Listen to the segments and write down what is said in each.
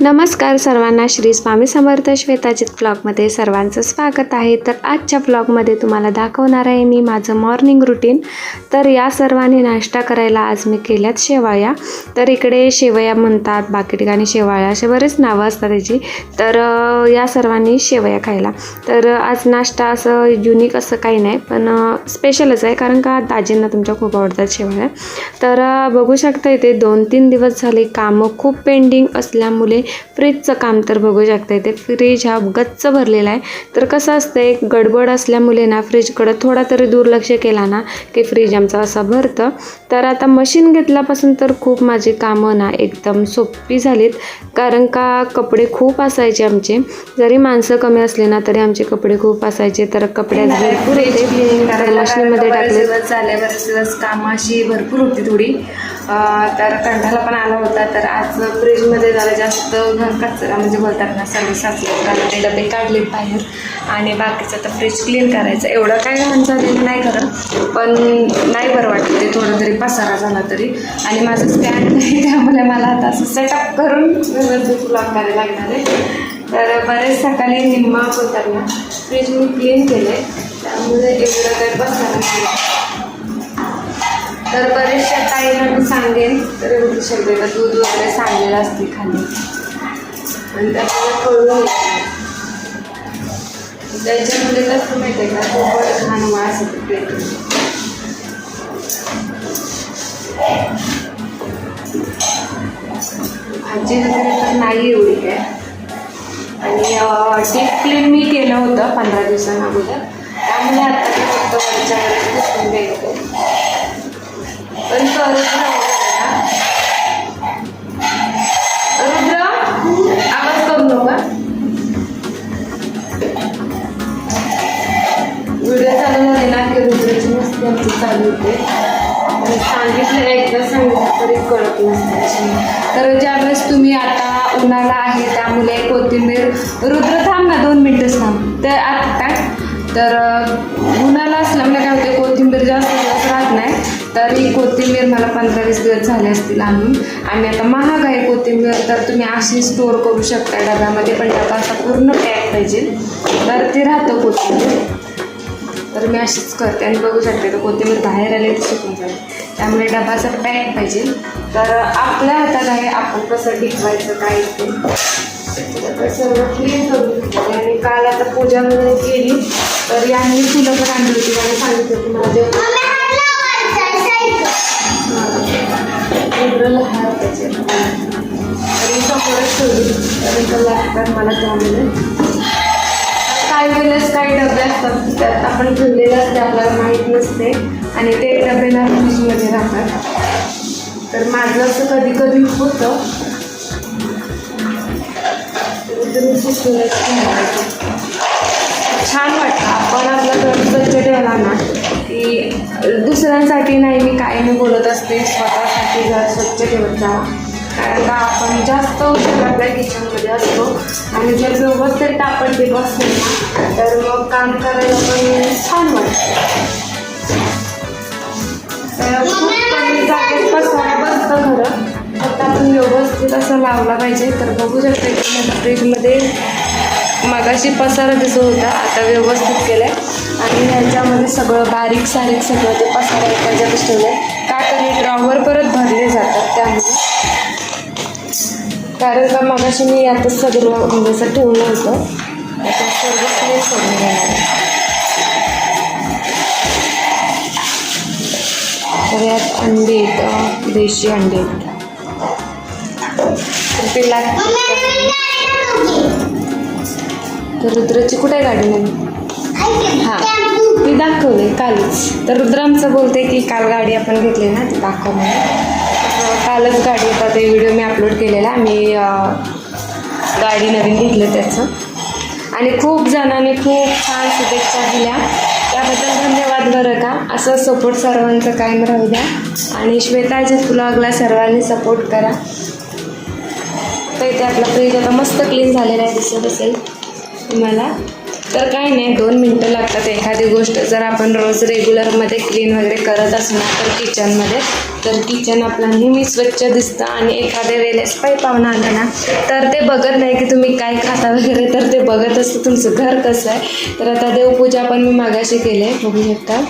नमस्कार सर्वांना श्री स्वामी समर्थ श्वेताजित ब्लॉगमध्ये सर्वांचं स्वागत आहे. तर आजच्या ब्लॉगमध्ये तुम्हाला दाखवणार आहे मी माझं मॉर्निंग रुटीन तर या सर्वांनी नाश्ता करायला आज मी केल्यात शेवाळ्या तर इकडे शेवया म्हणतात बाकी ठिकाणी शेवाळ्या असे बरेच नावं असतात त्याची. तर या सर्वांनी शेवया खायला. तर आज नाश्ता असं युनिक असं काही नाही पण स्पेशलच आहे कारण का दाजींना तुमच्या खूप आवडतात शेवया. तर बघू शकता इथे दोन तीन दिवस झाले कामं खूप पेंडिंग असल्यामुळे फ्रीजचं काम तर बघू शकता इथे. फ्रीज हा गच्च भरलेला आहे. तर कसं असतं एक गडबड असल्यामुळे ना फ्रीजकडं थोडा तरी दुर्लक्ष केला ना की फ्रीज आमचं असं भरतं. तर आता मशीन घेतल्यापासून तर खूप माझी कामं ना एकदम सोपी झालीत. कारण का कपडे खूप असायचे आमचे. जरी माणसं कमी असले ना तरी आमचे कपडे खूप असायचे. तर कपडे भरपूर होते. मशीनमध्ये टाकले झाले दिवस कामाशी भरपूर होती थोडी. तर कंठाला पण आला होता. तर आज फ्रीजमध्ये जरा जास्त घर कचरा म्हणजे बोलताना सर्व साचलं कारण ते डबे काढले बाहेर. आणि बाकीचं तर फ्रीज क्लीन करायचं. एवढं काय घाण झालेलं नाही करत पण नाही बरं वाटतं ते थोडं तरी पसारा झाला तरी. आणि माझं स्टँड नाही त्यामुळे मला आता असं सेटअप करून व्यवस्थित ब्लॉक करायला लागणार. आहे तर बरेच सकाळी निम्मा बोलताना फ्रीज मी क्लीन केले त्यामुळे एवढं काही पसारा नाही. तर बरेचशा काही मी सांगेन. तर एवढी दूध वगैरे सांगलेलं असते खाली. आणि त्याच्याला कळून त्याच्यामध्ये कसं माहिती आहे का? खूप छान वास येतो प्लेट भाजी वगैरे तर नाही एवढी काय. आणि डीप क्लीन मी केलं होतं पंधरा दिवसांअगोदर त्यामुळे आता ते फक्त वरच्या वरच पण करत नाही रुद्राची मस्ती चालू होते. सांगितलं एकदा सांगितलं तरी कळत तर ज्यावेळेस तुम्ही आता उन्हाळा आहे त्यामुळे कोथिंबीर रुद्र थांब ना दोन मिनटंच थांब. तर आता काय? तर उन्हाला उन्हाळा असल्यामुळे काय होते कोथिंबीर जास्त दिवस राहत नाही. तरी कोथिंबीर मला पंधरा वीस दिवस झाले असतील आणून. आणि आता महाग आहे कोथिंबीर तर तुम्ही अशी स्टोअर करू शकता. डब्यामध्ये पण डबा असा पूर्ण पॅक पाहिजे. तर ते राहतं कोथिंबीर. तर मी अशीच करते आणि बघू शकते तर कोथिंबीर बाहेर आले तर सुकून जाईल. त्यामुळे डबाचा पॅक पाहिजे. तर आपल्या हातात आहे आपण कसं टिकवायचं काय ते. तर सर्व क्लीन करून घेतलं आणि काल आता पूजा वगैरे केली तर यांनी फुलं पण आणली होती. मला सांगितलं की मला हार पाहिजे समोरच ठेवली. तर मला त्यामुळे काही वेळेस काही डबे असतात त्यात आपण ठेवलेले असते आपल्याला माहीत नसते. आणि ते डबे ना फ्रीजमध्ये राहतात. तर माझं असं कधी कधी होतं. छान वाटतं आपण आपला घर स्वच्छ ठेवला ना की दुसऱ्यांसाठी नाही मी काही नाही बोलत असते. स्वतःसाठी घर स्वच्छ ठेवत जावा. कारण का आपण जास्त आपल्या किचनमध्ये असतो. आणि जर व्यवस्थित आपण ते बसले ना तर मग काम करायला पण छान वाटतं. खूप कमी जागेत पसारा बसतं खरं. फक्त आपण व्यवस्थित असं लावला पाहिजे. तर बघू शकता की माझ्या फ्रीजमध्ये मगाशी पसारा दिसत होता आता व्यवस्थित केलं आहे आणि ह्याच्यामध्ये सगळं बारीक सारीक सगळं ते पसारा एकाच्यातच ठेवलं आहे का तर हे ड्रॉवर परत भरले जातात त्यामुळे. कारण का मगाशी मी यातच सगळं म्हणजे असं ठेवलं होतं. त्याच्यात सर्व क्लीन करून घेणार. तर यात अंडे आहेत देशी अंडे आहेत. तर ते लागते तर रुद्राची कुठे गाडी नाही हां. ती दाखवली कालच. तर रुद्र आमचं बोलते की काल गाडी आपण घेतली ना ती दाखव म्हणून कालच गाडी होता ते व्हिडिओ मी अपलोड केलेला. मी गाडी नवीन घेतलं त्याचं. आणि खूप जणांनी खूप छान शुभेच्छा दिल्या. त्याबद्दल धन्यवाद बरं का? असं सपोर्ट सर्वांचं कायम राहू द्या. आणि श्वेताच्या ब्लॉगला सर्वांनी सपोर्ट करा. तर इथे आपला फ्रीज आता मस्त क्लीन झालेला आहे दिसत असेल तुम्हाला. तर काय नाही दोन मिनटं लागतात एखादी गोष्ट. जर आपण रोज रेग्युलरमध्ये क्लीन वगैरे करत असणार तर किचनमध्ये तर किचन आपलं नेहमी स्वच्छ दिसतं आणि एखाद्या वेळेस पाय पाहुणा आलं ना तर ते बघत नाही की तुम्ही काय खाता वगैरे तर ते बघत असतं तुमचं घर कसं आहे. तर आता देवपूजा पण मी मागाशी केली बघू शकता.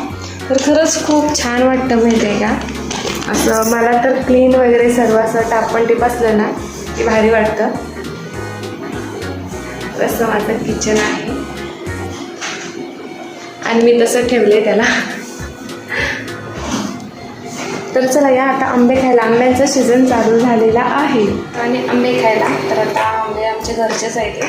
तर खरंच खूप छान वाटतं माहिती आहे का? असं मला तर क्लीन वगैरे सर्व असं टापण टिप असलं ना की भारी वाटतं. असं माझं किचन आहे. आणि मी तसं ठेवले त्याला. तर चला या आता आंबे खायला. आंब्यांचा सीझन चालू झालेला आहे. आणि आंबे खायला. तर आता आंबे आमच्या घरचेच आहेत.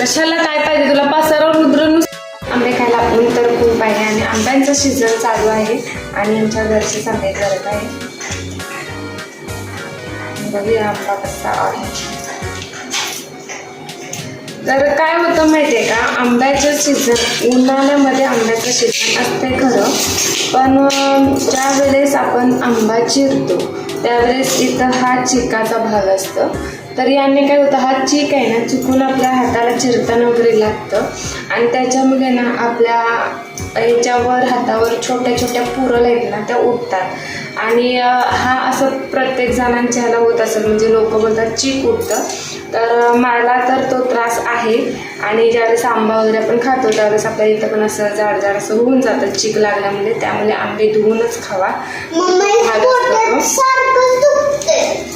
कशाला काय पाहिजे? तुला नुस- आंबे खायला ऊन तर खूप आहे आणि आंब्यांचं सीझन चालू आहे आणि आमच्या घरचे आंबे करत आहे. बघूया आंबा कसा आहे. तर काय होतं माहिती आहे का? आंब्याचं सीझन उन्हाळ्यामध्ये आंब्याचं सीझन असते खरं. पण ज्या वेळेस आपण आंबा चिरतो त्यावेळेस इथं हा चिकाचा भाग असतो. तर याने काय होतं हा चीक आहे ना चुकून आपल्या हाताला चिरताना वगैरे लागतं. आणि त्याच्यामुळे ना आपल्या याच्यावर हातावर छोट्या छोट्या पुरल आहेत ना त्या उठतात आणि हा असं प्रत्येक जणांच्या ह्याला होत असेल म्हणजे लोक बोलतात चीक उठतं तर मला तर तो त्रास आहे. आणि ज्यावेळेस आंबा वगैरे आपण खातो त्यावेळेस आपल्या इथं पण असं जाड जाड असं होऊन जातं चीक लागल्यामुळे. त्यामुळे आंबे धुवूनच खावा.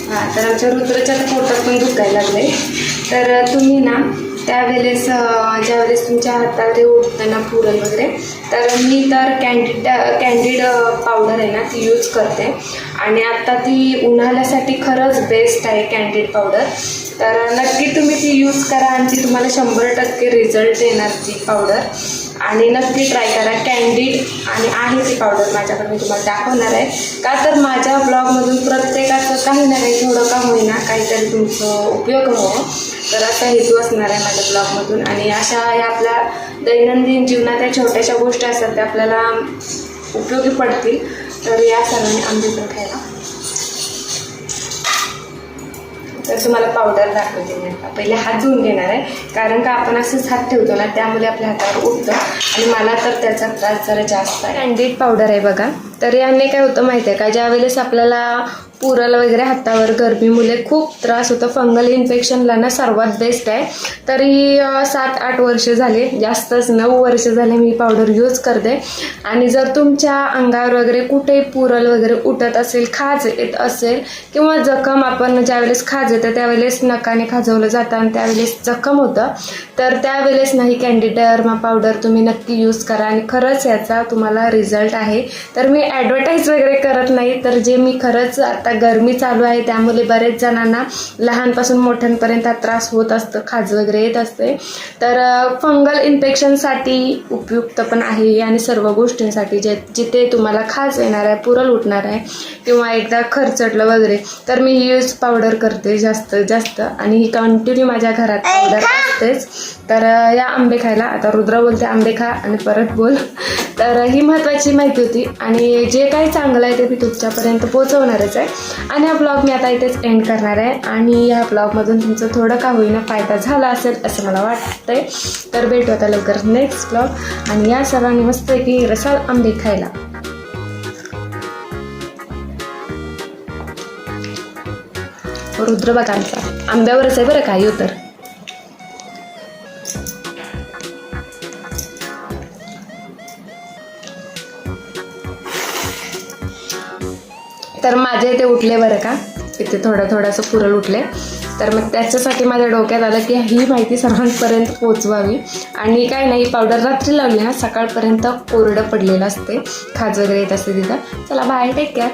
हां तर आमच्या रुद्राच्या तर पोटात पण दुखायला लागले तर तुम्ही ना त्यावेळेस ज्यावेळेस तुमच्या हातावर उठताना पुरण वगैरे तर मी तर कॅन्डिड कॅन्डिड पावडर आहे ना ती यूज करते. आणि आता ती उन्हाळ्यासाठी खरंच बेस्ट आहे कॅन्डिड पावडर तर नक्की तुम्ही ती यूज करा आणि ती तुम्हाला शंभर टक्के रिझल्ट येणार ती पावडर आणि नक्की ट्राय करा कॅन्डीड आणि आहे ती पावडर माझ्याकडे मी तुम्हाला दाखवणार आहे. का तर माझ्या ब्लॉगमधून प्रत्येकाचं काही ना काही थोडं का होईना काहीतरी तुमचं उपयोग व्हावं तर असा हेतू असणार आहे माझ्या ब्लॉगमधून आणि अशा या आपल्या दैनंदिन जीवनात या छोट्याशा गोष्टी असतात त्या आपल्याला उपयोगी पडतील. तर या सर्वांनी आंबे पण खायला तर तुम्हाला पावडर दाखवते मी आता. पहिले हात धुवून घेणार आहे. कारण का आपण असंच हात ठेवतो ना त्यामुळे आपल्या हातावर उठतं आणि मला तर त्याचा त्रास जरा जास्त आहे. कॅन्डिड पावडर आहे बघा. तर याने काय होतं माहिती आहे का? ज्या वेळेस आपल्याला पुरल वगैरे हातावर गरमीमुळे खूप त्रास होतो फंगल इन्फेक्शनला ना सर्वात बेस्ट आहे. तरी सात आठ वर्ष झाले जास्तच नऊ वर्ष झाले मी पावडर यूज करते. आणि जर तुमच्या अंगावर वगैरे कुठेही पुरल वगैरे उठत असेल खाज येत असेल किंवा जखम आपण ज्यावेळेस खाज येतं त्यावेळेस नकाने खाजवलं जातं आणि त्यावेळेस जखम होतं तर त्यावेळेस नाही कॅन्डिडर्मा पावडर तुम्ही नक्की यूज करा. आणि खरंच याचा तुम्हाला रिझल्ट आहे. तर मी ॲडव्हर्टाईज वगैरे करत नाही तर जे मी खरंच आता गरमी चालू आहे त्यामुळे बरेच जणांना लहानपासून मोठ्यांपर्यंत त्रास होत असतं खाज वगैरे येत असते. तर फंगल इन्फेक्शनसाठी उपयुक्त पण आहे आणि सर्व गोष्टींसाठी जे जिथे तुम्हाला खाज येणार आहे पुरल उठणार आहे किंवा एकदा खरचटलं वगैरे तर मी ही यूज पावडर करते जास्त जास्त. आणि ही कंटिन्यू माझ्या घरात पावडर असतेच. तर या आंबे खायला. आता रुद्र बोलते आंबे खा आणि परत बोल. तर ही महत्त्वाची माहिती होती आणि जे काही चांगलं आहे ते मी तुमच्यापर्यंत पोहोचवणारच आहे. आणि हा ब्लॉग मी आता इथेच एंड करणार आहे. आणि या ब्लॉगमधून तुमचं थोडं का होईना फायदा झाला असेल असं मला वाटतंय. तर भेटू आता लवकर नेक्स्ट ब्लॉग आणि या सर्वांनी मस्त की रसाल आंबे खायला. रुद्र बघा आमचा आंब्यावरच आहे बरं काही तर. तर माझे इथे उठले बरं का? इथे थोडं थोडंसं पुरल उठले. तर मग त्याच्यासाठी माझ्या डोक्यात आलं की ही माहिती सर्वांपर्यंत पोचवावी. आणि काय नाही पावडर रात्री लावली ना सकाळपर्यंत कोरडं पडलेलं असते. खाज वगैरे येत असते तिथं. चला बाय टेक केअर